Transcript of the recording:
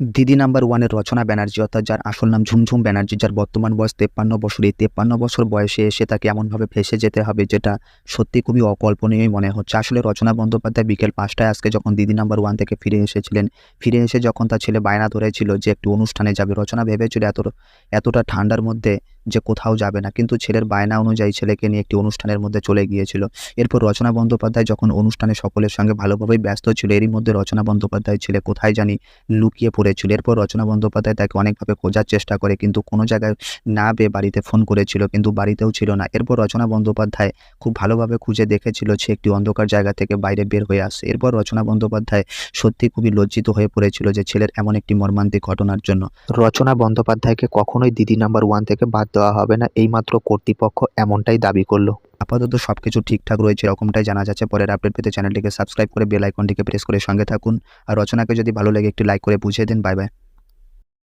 দিদি নাম্বার ওয়ানের রচনা ব্যানার্জি, অর্থাৎ যার আসল নাম ঝুমঝুম ব্যানার্জি, যার বর্তমান বয়স তেপ্পান্ন বছর এই তেপ্পান্ন বছর বয়সে এসে তাকে এমনভাবে ভেসে যেতে হবে, যেটা সত্যি খুবই অকল্পনীয়ই মনে হচ্ছে। আসলে রচনা বন্দ্যোপাধ্যায় বিকেল পাঁচটায় আজকে যখন দিদি নাম্বার ওয়ান থেকে ফিরে এসেছিলেন, ফিরে এসে যখন তার ছেলে বায়না ধরেছিল যে একটি অনুষ্ঠানে যাবে, রচনা ভেবেছিল এত এতটা ঠান্ডার মধ্যে যে কোথাও যাবে না। কিন্তু ছেলের বায়না অনুযায়ী ছেলেকে নিয়ে একটি অনুষ্ঠানের মধ্যে চলে গিয়েছিল। এরপর রচনা বন্দ্যোপাধ্যায় যখন অনুষ্ঠানে সকলের সঙ্গে ভালোভাবেই ব্যস্ত ছিল, এরই মধ্যে রচনা বন্দ্যোপাধ্যায় ছেলে কোথায় জানি লুকিয়ে পড়েছিল। এরপর রচনা বন্দ্যোপাধ্যায় তাকে অনেকভাবে খোঁজার চেষ্টা করে, কিন্তু কোনো জায়গায় না পেয়ে বাড়িতে ফোন করেছিল, কিন্তু বাড়িতেও ছিল না। এরপর রচনা বন্দ্যোপাধ্যায় খুব ভালোভাবে খুঁজে দেখেছিল সে একটি অন্ধকার জায়গা থেকে বাইরে বের হয়ে আসে। এরপর রচনা বন্দ্যোপাধ্যায় সত্যি খুবই লজ্জিত হয়ে পড়েছিল যে ছেলের এমন একটি মর্মান্তিক ঘটনার জন্য। রচনা বন্দ্যোপাধ্যায়কে কখনোই দিদি নাম্বার ওয়ান থেকে বাদ দেওয়া হবে না। এইমাত্র কর্তৃপক্ষ এমনটাই দাবি করল। আপাতত সব কিছু ঠিকঠাক রয়েছে এরকমটাই জানা যাচ্ছে। পরের আপডেট পেতে চ্যানেলটিকে সাবস্ক্রাইব করে বেল আইকনটিকে প্রেস করে সঙ্গে থাকুন। আর রচনাকে যদি ভালো লাগে একটি লাইক করে বুঝিয়ে দিন। Bye bye.